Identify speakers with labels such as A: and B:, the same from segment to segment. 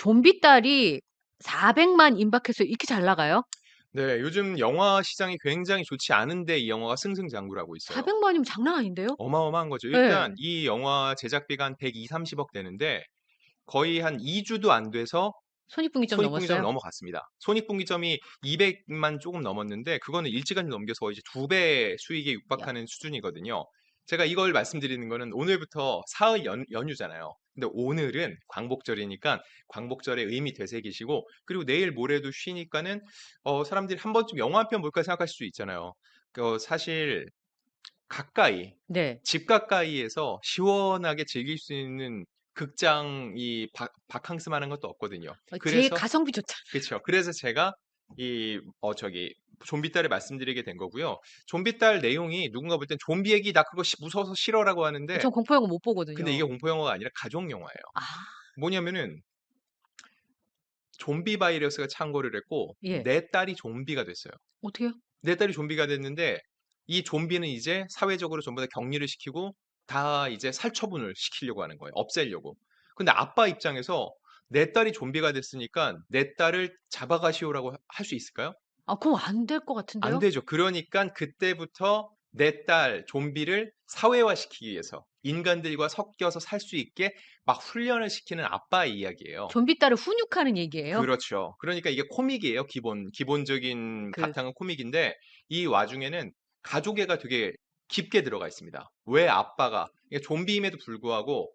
A: 좀비 딸이 400만 임박해서 이렇게 잘 나가요?
B: 네. 요즘 영화 시장이 굉장히 좋지 않은데 이 영화가 승승장구를 하고 있어요.
A: 400만이면 장난 아닌데요?
B: 어마어마한 거죠.
A: 네.
B: 일단 이 영화 제작비가 한 120-30억 되는데 거의 한 2주도 안 돼서
A: 손익분기점
B: 손익분기점을
A: 넘었어요?
B: 넘어갔습니다. 손익분기점이 200만 조금 넘었는데 그거는 일찌감치 넘겨서 이제 2배 수익에
A: 야.
B: 육박하는 수준이거든요. 제가 이걸 말씀드리는 거는 오늘부터 사흘 연 연휴잖아요. 근데 오늘은 광복절이니까 광복절의 의미 되새기시고 그리고 내일 모레도 쉬니까는 어 사람들이 '한 번쯤 영화 한 편 볼까?' 생각하실 수 있잖아요. 그 사실 가까이
A: 네.
B: 집 가까이에서 시원하게 즐길 수 있는 극장이 바 바캉스만 한 것도 없거든요.
A: 어 제일
B: 그래서
A: 가성비 좋잖아요.
B: 그쵸. 그래서 제가 이 어 저기 좀비 딸을 말씀드리게 된 거고요. 좀비 딸 내용이 누군가 볼 땐 "좀비 얘기 나 그거 시 무서워서 싫어."라고 하는데
A: 전 공포 영화 못
B: 근데 이게
A: 보거든요.
B: 공포 영화가 아니라 가족 영화예요.
A: 아.
B: 뭐냐면은 좀비 바이러스가 창궐을 했고
A: 예.
B: 내 딸이 좀비가 됐어요.
A: 어떻게요?
B: 내 딸이 좀비가 됐는데 이 좀비는 이제 사회적으로 전부 다 격리를 시키고 다 이제 살처분을 시키려고 하는 거예요, 없애려고. 근데 아빠 입장에서 내 딸이 좀비가 됐으니까 내 딸을 잡아가시오라고 할 수 있을까요?
A: 아 그럼 안 될 것
B: 안
A: 같은데요?
B: 되죠. 그러니깐 그때부터 내 딸 좀비를 사회화시키기 위해서 인간들과 섞여서 살 수 있게 막 훈련을 시키는 아빠의 이야기예요.
A: 좀비 딸을 훈육하는 얘기예요?
B: 그렇죠. 그러니까 이게 코믹이에요, 기본. 기본적인
A: 그
B: 바탕은 코믹인데 이 와중에는 가족애가 되게 깊게 들어가 있습니다. 왜 아빠가 이게 좀비임에도 불구하고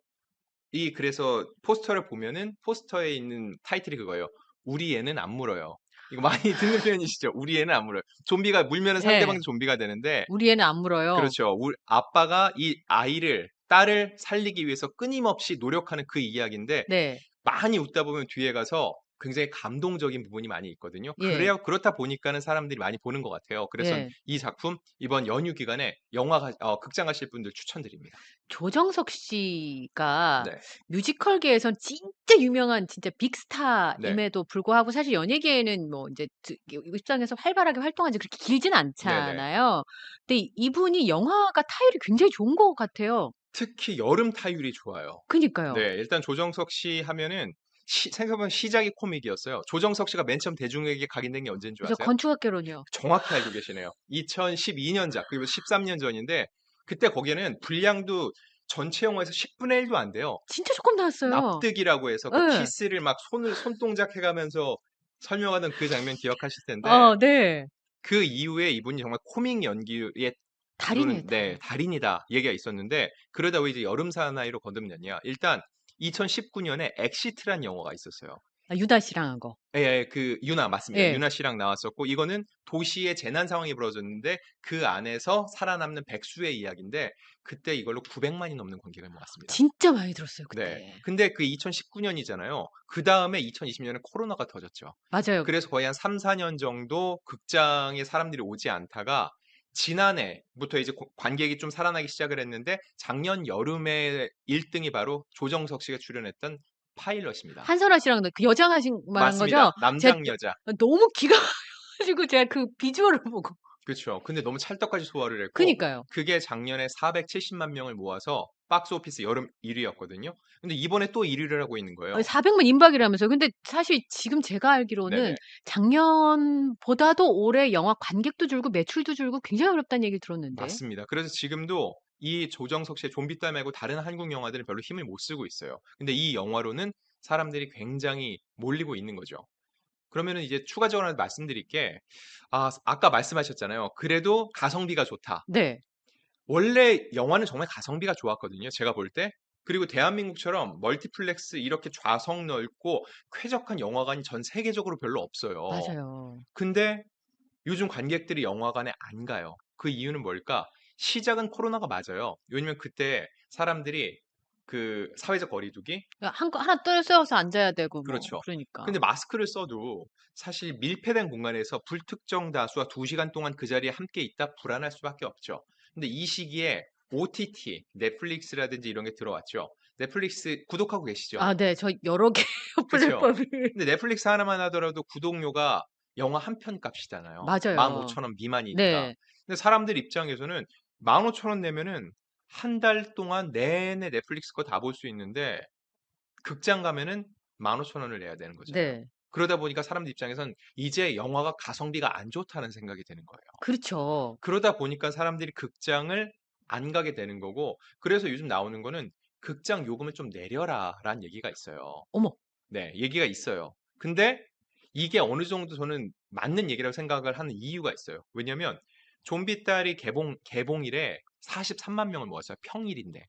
B: 이 그래서 포스터를 보면은 포스터에 있는 타이틀이 그거예요. "우리 애는 안 물어요." 이거 많이 듣는 표현이시죠? "우리 애는 안 물어요." 좀비가 물면은
A: 네.
B: 상대방도 좀비가 되는데
A: 우리 애는 안 물어요.
B: 그렇죠. 울 아빠가 이 아이를 딸을 살리기 위해서 끊임없이 노력하는 그 이야기인데
A: 네.
B: 많이 웃다 보면 뒤에 가서 굉장히 감동적인 부분이 많이 있거든요.
A: 예.
B: 그래야 그렇다 보니까는 사람들이 많이 보는 것 같아요. 그래서
A: 예.
B: 이 작품 이번 연휴 기간에 영화 가 어 극장 가실 분들 추천드립니다.
A: 조정석 씨가
B: 네.
A: 뮤지컬계에선 진짜 유명한 진짜
B: 네.
A: 빅스타임에도 불구하고 사실 연예계에는 뭐 인제 드이 입장에서 활발하게 활동한 지 그렇게 길진
B: 네네.
A: 않잖아요. 근데 이 이분이 영화가 타율이 굉장히 좋은 것 같아요.
B: 특히 여름 타율이 좋아요.
A: 그니까요.
B: 네. 일단 조정석 씨 하면은 시 생각해 보면 시작이 코믹이었어요. 조정석 씨가 맨 처음 대중에게 각인된 게 언제인
A: 줄저
B: 아세요?
A: 건축학개론이요.
B: 정확히 알고 계시네요. 2012년작 그리고 13년 전인데 그때 거기에는 분량도 전체 영화에서 10분의 1도 안 돼요.
A: 진짜 조금 나왔어요.
B: 납득이라고 해서 그
A: 예.
B: 키스를 막 손을 손동작 해 가면서 설명하던 그 장면 기억하실 텐데
A: 어 네.
B: 그 이후에 이분이 정말 코믹 연기의
A: 달인이에요,
B: 이분은 네
A: 달인.
B: 달인이다 얘기가 있었는데 그러다 왜 이제 여름 사나이로 거듭났냐. 일단 2019년에 엑시트란 영화가 있었어요.
A: 아 유나 씨랑 한 거.
B: 예 예. 그 유나 맞습니다.
A: 예.
B: 유나 씨랑 나왔었고 이거는 도시의 재난 상황이 벌어졌는데 그 안에서 살아남는 백수의 이야기인데 그때 이걸로 900만이 넘는 관객을 모았습니다.
A: 진짜 많이 들었어요
B: 네.
A: 그때.
B: 근데 그 2019년이잖아요. 그 다음에 2020년에 코로나가 터졌죠.
A: 맞아요.
B: 그래서 거의 한 3-4년 정도 극장에 사람들이 오지 않다가 지난해부터 이제 고 관객이 좀 살아나기 시작을 했는데 작년 여름에 1 등이 바로 조정석 씨가 출연했던 파일럿입니다.
A: 한선아 씨랑도 그 여장 하신 말한. 거죠?
B: 남장 여자.
A: 어 너무 기가 가지고 제가 그 비주얼을 보고
B: 그쵸. 근데 너무 찰떡같이 소화를 했고
A: 그니까요.
B: 그게 작년에 470만 명을 모아서 박스 오피스 여름 1 위였거든요. 근데 이번에 또 1 위를 하고 있는 거예요.
A: 아니 400만 임박이라면서요. 근데 사실 지금 제가 알기로는
B: 네네.
A: 작년보다도 올해 영화 관객도 줄고 매출도 줄고 굉장히 어렵다는 얘기를 들었는데.
B: 맞습니다. 그래서 지금도 이 조정석 씨의 좀비딸 말고 다른 한국 영화들은 별로 힘을 못 쓰고 있어요. 근데 이 영화로는 사람들이 굉장히 몰리고 있는 거죠. 그러면은 이제 추가적으로 말씀드릴 게 아 아까 말씀하셨잖아요. 그래도 가성비가 좋다.
A: 네.
B: 원래 영화는 정말 가성비가 좋았거든요, 제가 볼 때. 그리고 대한민국처럼 멀티플렉스 이렇게 좌석 넓고 쾌적한 영화관이 전 세계적으로 별로 없어요.
A: 맞아요.
B: 근데 요즘 관객들이 영화관에 안 가요. 그 이유는 뭘까? 시작은 코로나가 맞아요. 왜냐면 그때 사람들이 그 사회적 거리 두기
A: 야한거 하나 떼어서 앉아야 되고 뭐
B: 그렇죠.
A: 그러니까.
B: 근데 마스크를 써도 사실 밀폐된 공간에서 불특정 다수와 2 시간 동안 그 자리에 함께 있다 불안할 수밖에 없죠. 근데 이 시기에 OTT, 넷플릭스라든지 이런 게 들어왔죠. 넷플릭스 구독하고 계시죠?
A: 아 네. 저 여러 개
B: 그쵸.
A: 플랫폼을
B: 근데 넷플릭스 하나만 하더라도 구독료가 영화 한 편 값이잖아요.
A: 맞아요.
B: 15,000원 미만이니까.
A: 네.
B: 근데 사람들 입장에서는 15,000원 내면은 1달 동안 내내 넷플릭스 거 다 볼 수 있는데 극장 가면은 15,000원을 내야 되는 거잖아요.
A: 네.
B: 그러다 보니까 사람들 입장에선 이제 영화가 가성비가 안 좋다는 생각이 드는 거예요.
A: 그렇죠.
B: 그러다 보니까 사람들이 극장을 안 가게 되는 거고 그래서 요즘 나오는 거는 "극장 요금을 좀 내려라."라는 얘기가 있어요.
A: 어머.
B: 네. 얘기가 있어요. 근데 이게 어느 정도 저는 맞는 얘기라고 생각을 하는 이유가 있어요. 왜냐면 좀비 딸이 개봉 개봉일에 430,000 명을 모았어요, 평일인데.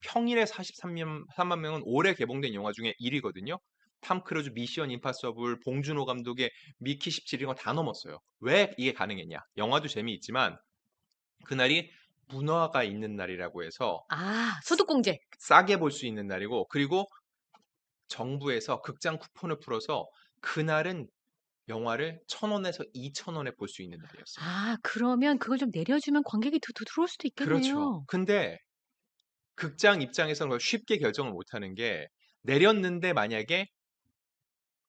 B: 평일에 430 3만 명은 올해 개봉된 영화 중에 1 위거든요. 탐 크루즈 미션 임파서블, 봉준호 감독의 미키 17 이런 거 다 넘었어요. 왜 이게 가능했냐? 영화도 재미있지만 그날이 문화가 있는 날이라고 해서
A: 아 소득공제.
B: 싸게 볼 수 있는 날이고 그리고 정부에서 극장 쿠폰을 풀어서 그날은 영화를 1,000원에서 2,000원에 볼 수 있는 날이었어요.
A: 아 그러면 그걸 좀 내려주면 관객이 더 더 들어올 수도
B: 그렇죠.
A: 있겠네요.
B: 근데 극장 입장에서는 쉽게 결정을 못 하는 게 내렸는데 만약에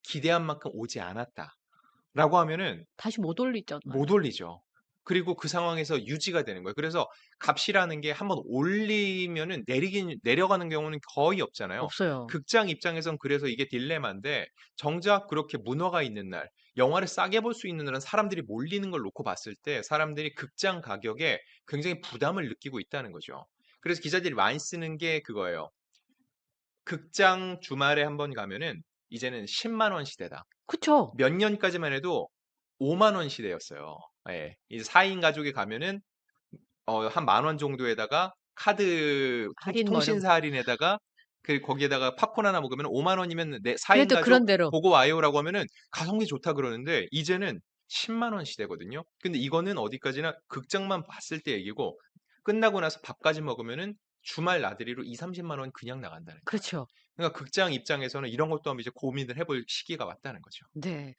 B: 기대한 만큼 오지 않았다라고 하면은
A: 다시 못 올리잖아요.
B: 못 올리죠. 그리고 그 상황에서 유지가 되는 거예요. 그래서 값이라는 게 한번 올리면은 내리긴 내려가는 경우는 거의 없잖아요.
A: 없어요.
B: 극장 입장에선 그래서 이게 딜레마인데 정작 그렇게 문화가 있는 날, 영화를 싸게 볼 수 있는 날은 사람들이 몰리는 걸 놓고 봤을 때 사람들이 극장 가격에 굉장히 부담을 느끼고 있다는 거죠. 그래서 기자들이 많이 쓰는 게 그거예요. 극장 주말에 한번 가면은 이제는 10만 원 시대다.
A: 그쵸.
B: 몇 년까지만 해도 5만 원 시대였어요. 예. 이제 4인 가족이 가면은 어 한 만 원 정도에다가 카드 통
A: 할인 뭐 이런
B: 통신사 할인에다가 그 거기에다가 팝콘 하나 먹으면 5만 원이면 네4인
A: 그래도
B: 가족
A: 그런 대로.
B: 보고 와요라고 하면은 가성비 좋다 그러는데 이제는 10만 원 시대거든요. 근데 이거는 어디까지나 극장만 봤을 때 얘기고 끝나고 나서 밥까지 먹으면은 주말 나들이로 2-30만 원 그냥 나간다는 거예요.
A: 그렇죠.
B: 그러니까 극장 입장에서는 이런 것도 한번 이제 고민을 해볼 시기가 왔다는 거죠.
A: 네.